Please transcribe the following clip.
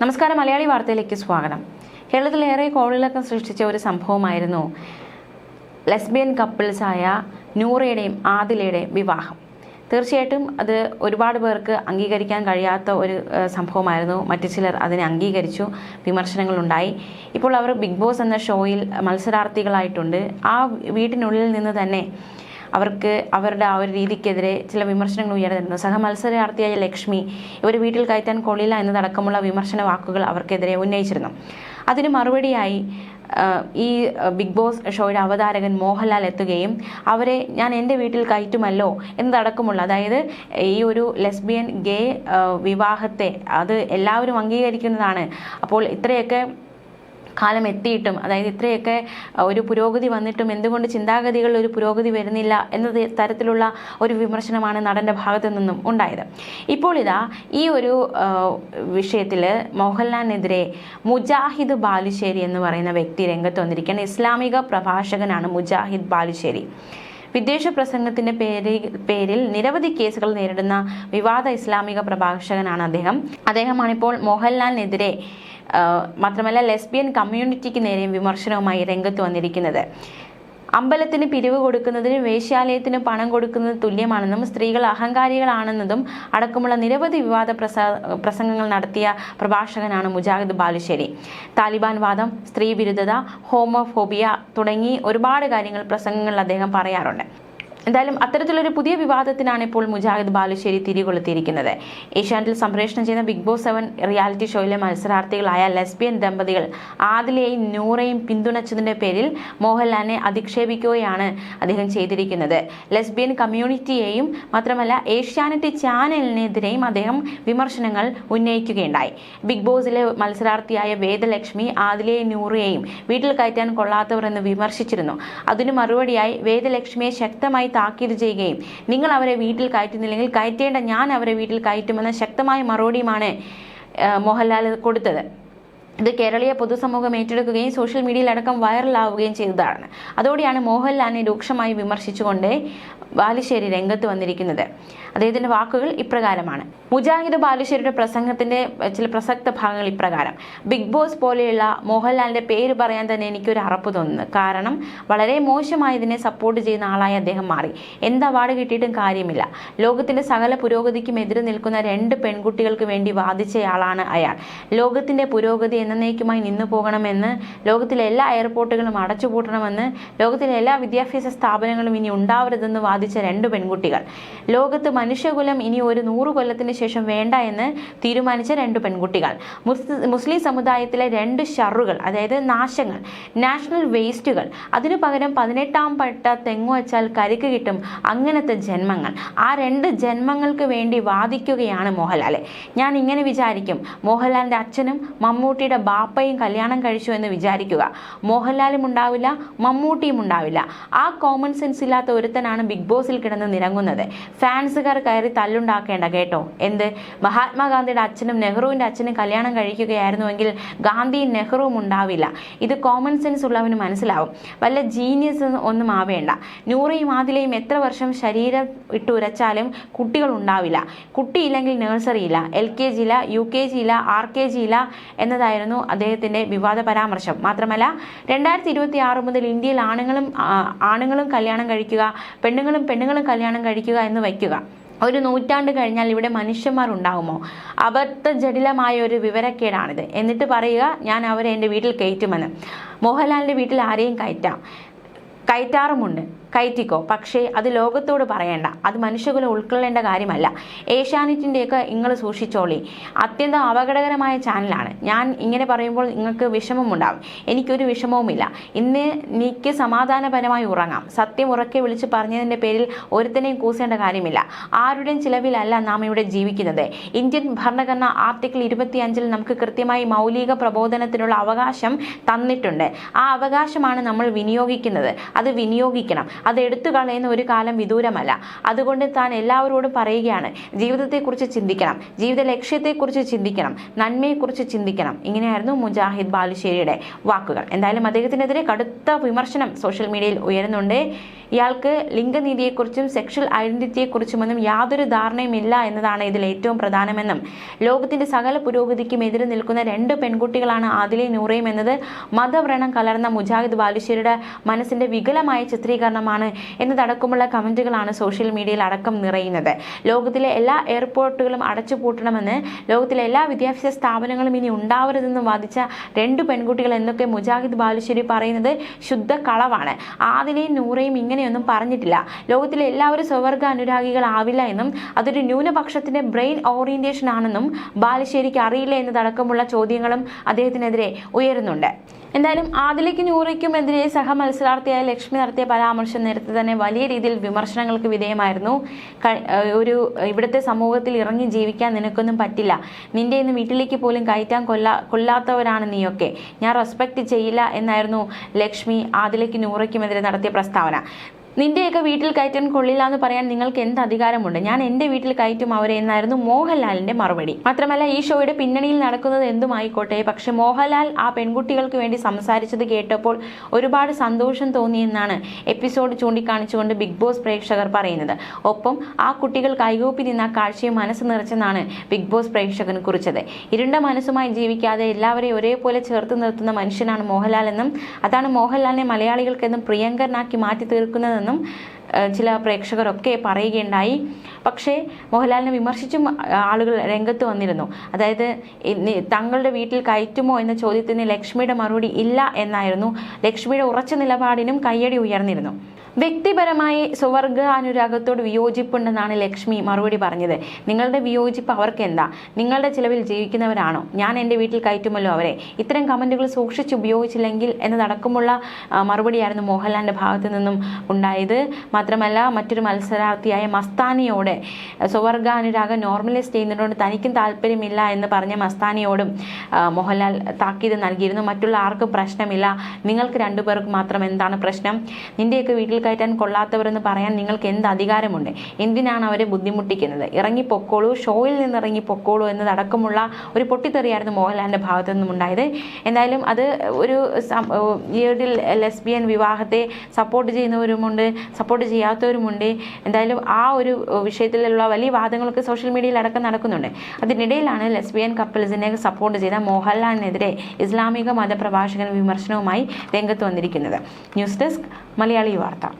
നമസ്കാരം മലയാളി വാർത്തയിലേക്ക് സ്വാഗതം. കേരളത്തിൽ ഏറെ കോളിളക്കം സൃഷ്ടിച്ച ഒരു സംഭവമായിരുന്നു ലെസ്ബിയൻ കപ്പിൾസായ നൂറയുടെയും ആദിലയുടെയും വിവാഹം. തീർച്ചയായിട്ടും അത് ഒരുപാട് പേർക്ക് അംഗീകരിക്കാൻ കഴിയാത്ത ഒരു സംഭവമായിരുന്നു. മറ്റു ചിലർ അതിനെ അംഗീകരിച്ചു വിമർശനങ്ങളുണ്ടായി. ഇപ്പോൾ അവർ ബിഗ് ബോസ് എന്ന ഷോയിൽ മത്സരാർത്ഥികളായിട്ടുണ്ട്. ആ വീട്ടിനുള്ളിൽ നിന്ന് തന്നെ അവർക്ക് അവരുടെ ആ ഒരു രീതിക്കെതിരെ ചില വിമർശനങ്ങൾ ഉയർന്നിരുന്നു സഹമത്സരാർത്ഥിയായ ലക്ഷ്മി ഇവർ വീട്ടിൽ കയറ്റാൻ കൊള്ളില്ല എന്നതടക്കമുള്ള വിമർശന വാക്കുകൾ അവർക്കെതിരെ ഉന്നയിച്ചിരുന്നു. അതിന് മറുപടിയായി ഈ ബിഗ് ബോസ് ഷോയുടെ അവതാരകൻ മോഹൻലാൽ എത്തുകയും അവരെ ഞാൻ എന്റെ വീട്ടിൽ കയറ്റുമല്ലോ എന്നതടക്കമുള്ള അതായത് ഈ ഒരു ലെസ്ബിയൻ ഗേ വിവാഹത്തെ അത് എല്ലാവരും അംഗീകരിക്കുന്നതാണ്. അപ്പോൾ ഇത്രയൊക്കെ കാലം എത്തിയിട്ടും അതായത് ഇത്രയൊക്കെ ഒരു പുരോഗതി വന്നിട്ടും എന്തുകൊണ്ട് ചിന്താഗതികളിൽ ഒരു പുരോഗതി വരുന്നില്ല എന്ന തരത്തിലുള്ള ഒരു വിമർശനമാണ് നടന്റെ ഭാഗത്തു നിന്നും ഉണ്ടായത്. ഇപ്പോൾ ഇതാ ഈ ഒരു വിഷയത്തിൽ മോഹൻലാലിനെതിരെ മുജാഹിദ് ബാലുശ്ശേരി എന്ന് പറയുന്ന വ്യക്തി രംഗത്ത് വന്നിരിക്കുകയാണ്. ഇസ്ലാമിക പ്രഭാഷകനാണ് മുജാഹിദ് ബാലുശ്ശേരി. വിദ്വേഷ പ്രസംഗത്തിന്റെ പേരിൽ പേരിൽ നിരവധി കേസുകൾ നേരിടുന്ന വിവാദ ഇസ്ലാമിക പ്രഭാഷകനാണ് അദ്ദേഹം. അദ്ദേഹമാണിപ്പോൾ മോഹൻലാലിനെതിരെ മാത്രമല്ല ലെസ്ബിയൻ കമ്മ്യൂണിറ്റിക്ക് നേരെയും വിമർശനവുമായി രംഗത്ത് വന്നിരിക്കുന്നത്. അമ്പലത്തിന് പിരിവ് കൊടുക്കുന്നതിനും വേശ്യാലയത്തിന് പണം കൊടുക്കുന്നത് തുല്യമാണെന്നും സ്ത്രീകൾ അഹങ്കാരികളാണെന്നതും അടക്കമുള്ള നിരവധി വിവാദ പ്രസംഗങ്ങൾ നടത്തിയ പ്രഭാഷകനാണ് മുജാഹിദ് ബാലുശ്ശേരി. താലിബാൻ വാദം സ്ത്രീ വിരുദ്ധത ഹോമോഫോബിയ തുടങ്ങി ഒരുപാട് കാര്യങ്ങൾ പ്രസംഗങ്ങളിൽ അദ്ദേഹം പറയാറുണ്ട്. എന്തായാലും അത്തരത്തിലൊരു പുതിയ വിവാദത്തിനാണ് ഇപ്പോൾ മുജാഹിദ് ബാലുശ്ശേരി തിരികൊളുത്തിയിരിക്കുന്നത്. ഏഷ്യാനെറ്റിൽ സംപ്രേഷണം ചെയ്യുന്ന ബിഗ് ബോസ് സെവൻ റിയാലിറ്റി ഷോയിലെ മത്സരാർത്ഥികളായ ലെസ്ബിയൻ ദമ്പതികൾ ആദിലയെയും നൂറയും പിന്തുണച്ചതിന്റെ പേരിൽ മോഹൻലാലിനെ അധിക്ഷേപിക്കുകയാണ് അദ്ദേഹം ചെയ്തിരിക്കുന്നത്. ലെസ്ബിയൻ കമ്മ്യൂണിറ്റിയെയും മാത്രമല്ല ഏഷ്യാനെറ്റ് ചാനലിനെതിരെയും അദ്ദേഹം വിമർശനങ്ങൾ ഉന്നയിക്കുകയുണ്ടായി. ബിഗ് ബോസിലെ മത്സരാർത്ഥിയായ വേദലക്ഷ്മി ആദിലയെയും നൂറയെയും വീട്ടിൽ കയറ്റാൻ കൊള്ളാത്തവർ എന്ന് വിമർശിച്ചിരുന്നു. അതിനു മറുപടിയായി വേദലക്ഷ്മിയെ ശക്തമായി താക്കീത് ചെയ്യുകയും നിങ്ങൾ അവരെ വീട്ടിൽ കയറ്റുന്നില്ലെങ്കിൽ കയറ്റേണ്ട ഞാൻ അവരെ വീട്ടിൽ കയറ്റുമെന്ന ശക്തമായ മറുപടിയുമാണ് മോഹൻലാൽ കൊടുത്തത്. ഇത് കേരളീയ പൊതുസമൂഹം ഏറ്റെടുക്കുകയും സോഷ്യൽ മീഡിയയിലടക്കം വൈറലാവുകയും ചെയ്തതാണ്. അതോടെയാണ് മോഹൻലാലിനെ രൂക്ഷമായി വിമർശിച്ചുകൊണ്ട് ബാലുശ്ശേരി രംഗത്ത് വന്നിരിക്കുന്നത്. അദ്ദേഹത്തിന്റെ വാക്കുകൾ ഇപ്രകാരമാണ്. മുജാഹിദ് ബാലുശ്ശേരിയുടെ പ്രസംഗത്തിന്റെ ചില പ്രസക്ത ഭാഗങ്ങൾ ഇപ്രകാരം. ബിഗ് ബോസ് പോലെയുള്ള മോഹൻലാലിന്റെ പേര് പറയാൻ തന്നെ എനിക്കൊരു അറപ്പ് തോന്നുന്നു. കാരണം വളരെ മോശമായതിനെ സപ്പോർട്ട് ചെയ്യുന്ന ആളായി അദ്ദേഹം മാറി. എന്ത് അവാർഡ് കിട്ടിയിട്ടും കാര്യമില്ല. ലോകത്തിന്റെ സകല പുരോഗതിക്കും എതിര് നിൽക്കുന്ന രണ്ട് പെൺകുട്ടികൾക്ക് വേണ്ടി വാദിച്ചയാളാണ് അയാൾ. ലോകത്തിന്റെ പുരോഗതി എന്നേക്കുമായി നിന്നു പോകണമെന്ന് ലോകത്തിലെ എല്ലാ എയർപോർട്ടുകളും അടച്ചുപൂട്ടണമെന്ന് ലോകത്തിലെ എല്ലാ വിദ്യാഭ്യാസ സ്ഥാപനങ്ങളും ഇനി ഉണ്ടാവരുതെന്ന് വാദിച്ച രണ്ട് പെൺകുട്ടികൾ. ലോകത്ത് മനുഷ്യകുലം ഇനി ഒരു നൂറ് കൊല്ലത്തിന് ശേഷം വേണ്ട എന്ന് തീരുമാനിച്ച രണ്ട് പെൺകുട്ടികൾ. മുസ്- മുസ്ലിം സമുദായത്തിലെ രണ്ട് ഷറുകൾ അതായത് നാശങ്ങൾ നാഷണൽ വേസ്റ്റുകൾ. അതിനു പകരം പതിനെട്ടാം പട്ട തെങ്ങു വച്ചാൽ കരിക്ക് കിട്ടും അങ്ങനത്തെ ജന്മങ്ങൾ. ആ രണ്ട് ജന്മങ്ങൾക്ക് വേണ്ടി വാദിക്കുകയാണ് മോഹൻലാൽ ഞാൻ ഇങ്ങനെ വിചാരിക്കും മോഹൻലാലിന്റെ അച്ഛനും മമ്മൂട്ടിയുടെ ബാപ്പയും കല്യാണം കഴിച്ചു എന്ന് വിചാരിക്കുക. മോഹൻലാലും ഉണ്ടാവില്ല മമ്മൂട്ടിയും ഉണ്ടാവില്ല. ആ കോമൺ സെൻസ് ഇല്ലാത്ത ഒരുത്തനാണ് ബിഗ് ബോസിൽ കിടന്ന് നിരങ്ങുന്നത്. ഫാൻസുകാർ കയറി തല്ലുണ്ടാക്കേണ്ട കേട്ടോ? എന്ത്? മഹാത്മാഗാന്ധിയുടെ അച്ഛനും നെഹ്റുവിന്റെ അച്ഛനും കല്യാണം കഴിക്കുകയായിരുന്നുവെങ്കിൽ ഗാന്ധിയും നെഹ്റുവും ഉണ്ടാവില്ല. ഇത് കോമൺ സെൻസ് ഉള്ളവന് മനസ്സിലാവും. വല്ല ജീനിയസ് ഒന്നും ആവേണ്ട. നൂറയും ആദിലയും എത്ര വർഷം ശരീരം ഇട്ട് ഉരച്ചാലും കുട്ടികൾ ഉണ്ടാവില്ല. കുട്ടിയില്ലെങ്കിൽ നേഴ്സറി ഇല്ല. എൽ കെ ഇല്ല യു കെ ജി ഇല്ല ആർ കെ ജി ഇല്ല എന്നതായിരുന്നു അദ്ദേഹത്തിന്റെ വിവാദ പരാമർശം. മാത്രമല്ല രണ്ടായിരത്തി ഇരുപത്തി ആറ് മുതൽ ഇന്ത്യയിൽ ആണുങ്ങളും ആണുങ്ങളും കല്യാണം കഴിക്കുക പെണ്ണുങ്ങളും പെണ്ണുങ്ങളും കല്യാണം കഴിക്കുക എന്ന് വയ്ക്കുക. ഒരു നൂറ്റാണ്ട് കഴിഞ്ഞാൽ ഇവിടെ മനുഷ്യന്മാർ ഉണ്ടാകുമോ അബദ്ധ ജടിലമായ ഒരു വിവരക്കേടാണിത്. എന്നിട്ട് പറയുക ഞാൻ അവരെ എന്റെ വീട്ടിൽ കയറ്റുമെന്ന്. മോഹൻലാലിന്റെ വീട്ടിൽ ആരെയും കയറ്റാം. കയറ്റാറുമുണ്ട്. കയറ്റിക്കോ. പക്ഷേ അത് ലോകത്തോട് പറയേണ്ട. അത് മനുഷ്യകുലം ഉൾക്കൊള്ളേണ്ട കാര്യമല്ല. ഏഷ്യാനെറ്റിന്റെയൊക്കെ നിങ്ങൾ സൂക്ഷിച്ചോളി. അത്യന്തം അപകടകരമായ ചാനലാണ്. ഞാൻ ഇങ്ങനെ പറയുമ്പോൾ നിങ്ങൾക്ക് വിഷമമുണ്ടാവും. എനിക്കൊരു വിഷമവുമില്ല. ഇന്ന് എനിക്ക് സമാധാനപരമായി ഉറങ്ങാം. സത്യം ഉറക്കെ വിളിച്ച് പറഞ്ഞതിന്റെ പേരിൽ ഒരുത്തനെയും കൂസേണ്ട കാര്യമില്ല. ആരുടെയും ചിലവിലല്ല നാം ഇവിടെ ജീവിക്കുന്നത്. ഇന്ത്യൻ ഭരണഘടന ആർട്ടിക്കിൾ ഇരുപത്തിയഞ്ചിൽ നമുക്ക് കൃത്യമായി മൗലിക പ്രബോധനത്തിനുള്ള അവകാശം തന്നിട്ടുണ്ട്. ആ അവകാശമാണ് നമ്മൾ വിനിയോഗിക്കുന്നത്. അത് വിനിയോഗിക്കണം. അത് എടുത്തു കളയുന്ന ഒരു കാലം വിദൂരമല്ല. അതുകൊണ്ട് താൻ എല്ലാവരോടും പറയുകയാണ് ജീവിതത്തെക്കുറിച്ച് ചിന്തിക്കണം ജീവിത ലക്ഷ്യത്തെക്കുറിച്ച് ചിന്തിക്കണം നന്മയെക്കുറിച്ച് ചിന്തിക്കണം. ഇങ്ങനെയായിരുന്നു മുജാഹിദ് ബാലുശ്ശേരിയുടെ വാക്കുകൾ. എന്തായാലും അദ്ദേഹത്തിനെതിരെ കടുത്ത വിമർശനം സോഷ്യൽ മീഡിയയിൽ ഉയരുന്നുണ്ട്. ഇയാൾക്ക് ലിംഗനീതിയെക്കുറിച്ചും സെക്ഷൽ ഐഡന്റിറ്റിയെക്കുറിച്ചുമൊന്നും യാതൊരു ധാരണയുമില്ല എന്നതാണ് ഇതിൽ ഏറ്റവും പ്രധാനമെന്നും. ലോകത്തിന്റെ സകല പുരോഗതിക്കും എതിരെ നിൽക്കുന്ന രണ്ട് പെൺകുട്ടികളാണ് ആദിലയും നൂറയും എന്നത് മതവ്രണം കലർന്ന മുജാഹിദ് ബാലുശ്ശേരിയുടെ മനസ്സിന്റെ വികലമായ ചിത്രീകരണമാണ് എന്നതടക്കമുള്ള കമന്റുകളാണ് സോഷ്യൽ മീഡിയയിൽ അടക്കം നിറയുന്നത്. ലോകത്തിലെ എല്ലാ എയർപോർട്ടുകളും അടച്ചുപൂട്ടണമെന്ന് ലോകത്തിലെ എല്ലാ വിദ്യാഭ്യാസ സ്ഥാപനങ്ങളും ഇനി ഉണ്ടാവരുതെന്നും വാദിച്ച രണ്ട് പെൺകുട്ടികൾ എന്നൊക്കെ മുജാഹിദ് ബാലുശ്ശേരി പറയുന്നത് ശുദ്ധ കളവാണ്. ആദിലയും നൂറയും ഇങ്ങനെയൊന്നും പറഞ്ഞിട്ടില്ല. ലോകത്തിലെ എല്ലാവരും സ്വവർഗ അനുരാഗികളാവില്ല എന്നും അതൊരു ന്യൂനപക്ഷത്തിന്റെ ബ്രെയിൻ ഓറിയന്റേഷൻ ആണെന്നും ബാലുശ്ശേരിക്ക് അറിയില്ല എന്നതടക്കമുള്ള ചോദ്യങ്ങളും അദ്ദേഹത്തിനെതിരെ ഉയരുന്നുണ്ട്. എന്തായാലും ആദിലയ്ക്ക് നൂറയ്ക്കുമെതിരെ സഹമത്സരാർത്ഥിയായ ലക്ഷ്മി നടത്തിയ പരാമർശം നേരത്തെ തന്നെ വലിയ രീതിയിൽ വിമർശനങ്ങൾക്ക് വിധേയമായിരുന്നു. ഒരു ഇവിടുത്തെ സമൂഹത്തിൽ ഇറങ്ങി ജീവിക്കാൻ നിനക്കൊന്നും പറ്റില്ല. നിന്റെ ഇന്ന് വീട്ടിലേക്ക് പോലും കയറ്റാൻ കൊല്ലാ കൊല്ലാത്തവരാണ് നീയൊക്കെ. ഞാൻ റെസ്പെക്ട് ചെയ്യില്ല എന്നായിരുന്നു ലക്ഷ്മി ആദിലയ്ക്ക് നൂറയ്ക്കുമെതിരെ നടത്തിയ പ്രസ്താവന. നിന്റെയൊക്കെ വീട്ടിൽ കയറ്റാൻ കൊള്ളില്ല എന്ന് പറയാൻ നിങ്ങൾക്ക് എന്ത് അധികാരമുണ്ട്? ഞാൻ എന്റെ വീട്ടിൽ കയറ്റും അവരെ എന്നായിരുന്നു മോഹൻലാലിന്റെ മറുപടി. മാത്രമല്ല ഈ ഷോയുടെ പിന്നണിയിൽ നടക്കുന്നത് എന്തുമായിക്കോട്ടെ പക്ഷെ മോഹൻലാൽ ആ പെൺകുട്ടികൾക്ക് വേണ്ടി സംസാരിച്ചത് കേട്ടപ്പോൾ ഒരുപാട് സന്തോഷം തോന്നിയെന്നാണ് എപ്പിസോഡ് ചൂണ്ടിക്കാണിച്ചുകൊണ്ട് ബിഗ് ബോസ് പ്രേക്ഷകർ പറയുന്നത്. ഒപ്പം ആ കുട്ടികൾ കൈകൂപ്പി നിന്ന ആ കാഴ്ചയെ മനസ്സ് നിറച്ചെന്നാണ് ബിഗ് ബോസ് പ്രേക്ഷകൻ കുറിച്ചത്. ഇരുണ്ട മനസ്സുമായി ജീവിക്കാതെ എല്ലാവരെയും ഒരേപോലെ ചേർത്ത് നിർത്തുന്ന മനുഷ്യനാണ് മോഹൻലാൽ എന്നും അതാണ് മോഹൻലാലിനെ മലയാളികൾക്കെന്നും പ്രിയങ്കരനാക്കി മാറ്റി തീർക്കുന്നതെന്നും ഏഹ് ചില പ്രേക്ഷകരൊക്കെ പറയുകയുണ്ടായി. പക്ഷേ മോഹൻലാലിനെ വിമർശിച്ചും ആളുകൾ രംഗത്ത് വന്നിരുന്നു. അതായത് തങ്ങളുടെ വീട്ടിൽ കയറ്റുമോ എന്ന ചോദ്യത്തിന് ലക്ഷ്മിയുടെ മറുപടി ഇല്ല എന്നായിരുന്നു. ലക്ഷ്മിയുടെ ഉറച്ച നിലപാടിനും കയ്യടി ഉയർന്നിരുന്നു. വ്യക്തിപരമായി സ്വവർഗ അനുരാഗത്തോട് വിയോജിപ്പുണ്ടെന്നാണ് ലക്ഷ്മി മറുപടി പറഞ്ഞത്. നിങ്ങളുടെ വിയോജിപ്പ് അവർക്ക് എന്താ? നിങ്ങളുടെ ചിലവിൽ ജീവിക്കുന്നവരാണോ? ഞാൻ എന്റെ വീട്ടിൽ കയറ്റുമല്ലോ അവരെ. ഇത്തരം കമന്റുകൾ സൂക്ഷിച്ച് ഉപയോഗിച്ചില്ലെങ്കിൽ എന്നതടക്കമുള്ള മറുപടിയായിരുന്നു മോഹൻലാലിന്റെ ഭാഗത്തു നിന്നും ഉണ്ടായത്. മാത്രമല്ല മറ്റൊരു മത്സരാർത്ഥിയായ മസ്താനിയോട് സ്വവർഗ അനുരാഗം നോർമലൈസ് ചെയ്യുന്നതിനോട് തനിക്കും താല്പര്യമില്ല എന്ന് പറഞ്ഞ മസ്താനിയോടും മോഹൻലാൽ താക്കീത് നൽകിയിരുന്നു. മറ്റുള്ള ആർക്കും പ്രശ്നമില്ല. നിങ്ങൾക്ക് രണ്ടുപേർക്ക് മാത്രം എന്താണ് പ്രശ്നം? നിന്റെയൊക്കെ വീട്ടിൽ കയറ്റാൻ കൊള്ളാത്തവരെന്ന് പറയാൻ നിങ്ങൾക്ക് എന്ത് അധികാരമുണ്ട്? എന്തിനാണ് അവരെ ബുദ്ധിമുട്ടിക്കുന്നത്? ഇറങ്ങി പൊക്കോളൂ ഷോയിൽ നിന്ന് ഇറങ്ങി പൊക്കോളൂ എന്നതടക്കമുള്ള ഒരു പൊട്ടിത്തെറിയായിരുന്നു മോഹൻലാലിന്റെ ഭാഗത്തു നിന്നും ഉണ്ടായത്. എന്തായാലും അത് ഒരു സം- ഈ ലെസ്ബിയൻ വിവാഹത്തെ സപ്പോർട്ട് ചെയ്യുന്നവരുമുണ്ട് സപ്പോർട്ട് ചെയ്യാത്തവരുമുണ്ട്. എന്തായാലും ആ ഒരു വിഷയത്തിലുള്ള വലിയ വാദങ്ങളൊക്കെ സോഷ്യൽ മീഡിയയിൽ അടക്കം നടക്കുന്നുണ്ട്. അതിനിടയിലാണ് ലെസ്ബിയൻ കപ്പിൾസിനെ സപ്പോർട്ട് ചെയ്ത മോഹൻലാലിനെതിരെ ഇസ്ലാമിക മതപ്രഭാഷകൻ വിമർശനവുമായി രംഗത്ത് വന്നിരിക്കുന്നത്. ന്യൂസ് ഡെസ്ക് മലയാളി വാർത്ത.